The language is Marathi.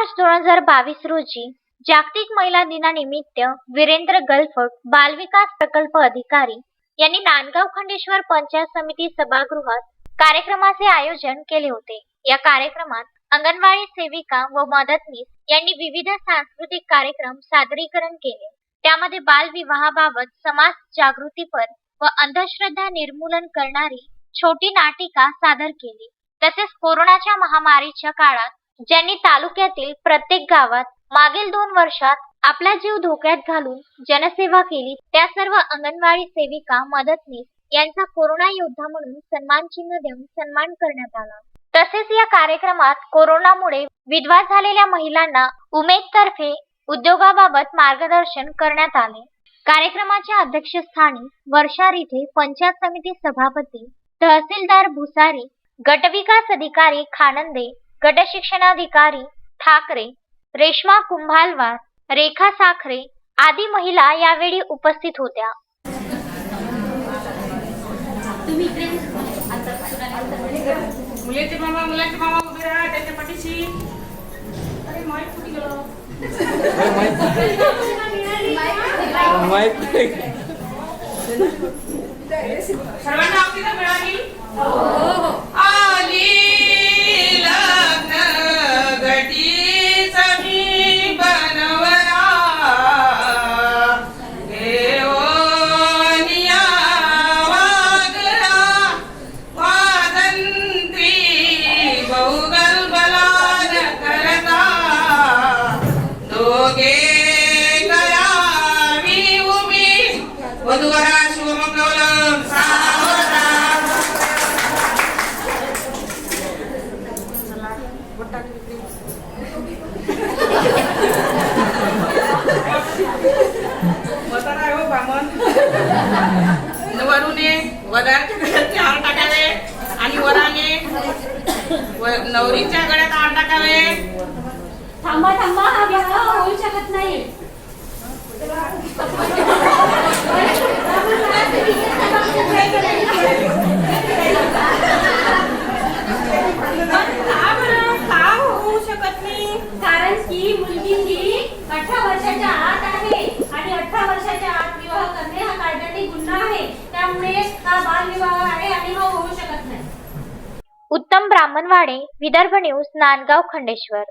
मार्च दोन हजार बावीस रोजी जागतिक महिला दिनानिमित्त वीरेंद्र गलफट बालविकास प्रकल्प अधिकारी यांनी नांदगाव खंडेश्वर पंचायत समिती सभागृहात कार्यक्रमाचे आयोजन केले होते. या कार्यक्रमात अंगणवाडी सेविका व मदतनीस यांनी विविध सांस्कृतिक कार्यक्रम सादरीकरण केले. त्यामध्ये बालविवाहाबाबत समाज जागृतीपर व अंधश्रद्धा निर्मूलन करणारी छोटी नाटिका सादर केली. तसेच कोरोनाच्या महामारीच्या काळात ज्यांनी तालुक्यातील प्रत्येक गावात मागील दोन वर्षात आपला जीव धोक्यात घालून जनसेवा केली त्या सर्व अंगणवाडी सेविका मदतनीस यांचा कोरोना योद्धा म्हणून सन्मान चिन्ह देऊन सन्मान करण्यात आला. तसेच या कार्यक्रमात कोरोनामुळे विधवा झालेल्या महिलांना उमेद तर्फे उद्योगाबाबत मार्गदर्शन करण्यात आले. कार्यक्रमाच्या अध्यक्षस्थानी वर्षा रिठे पंचायत समिती सभापती तहसीलदार भुसारी गटविकास अधिकारी खानंदे गट शिक्षणाधिकारी ठाकरे रेश्मा कुंभालवार रेखा साखरे आदी महिला यावेळी उपस्थित होत्या. मुलीचे मामा मुलाचे मामा उभे राहा त्याच्या पाठीशी. अरे माईक कुठे गेलं? सर्वांना मिळाली? आहे हो बामण वरूने वदारच्या गळ्यात हार टाकावे आणि वराने व- नवरीच्या गळ्यात हार टाकावे थांबा थांबा हा विवाह होऊ शकत नाही का बरं का होऊ शकत नाही ही मुलगी ही अठरा वर्षाच्या आत आहे आणि अठरा वर्षाच्या आत विवाह करणे हा कायद्याने गुन्हा आहे. त्यामुळे हा बालविवाह आहे आणि हा होऊ शकत नाही. उत्तम ब्राह्मणवाडे विदर्भ न्यूज नांदगाव खंडेश्वर.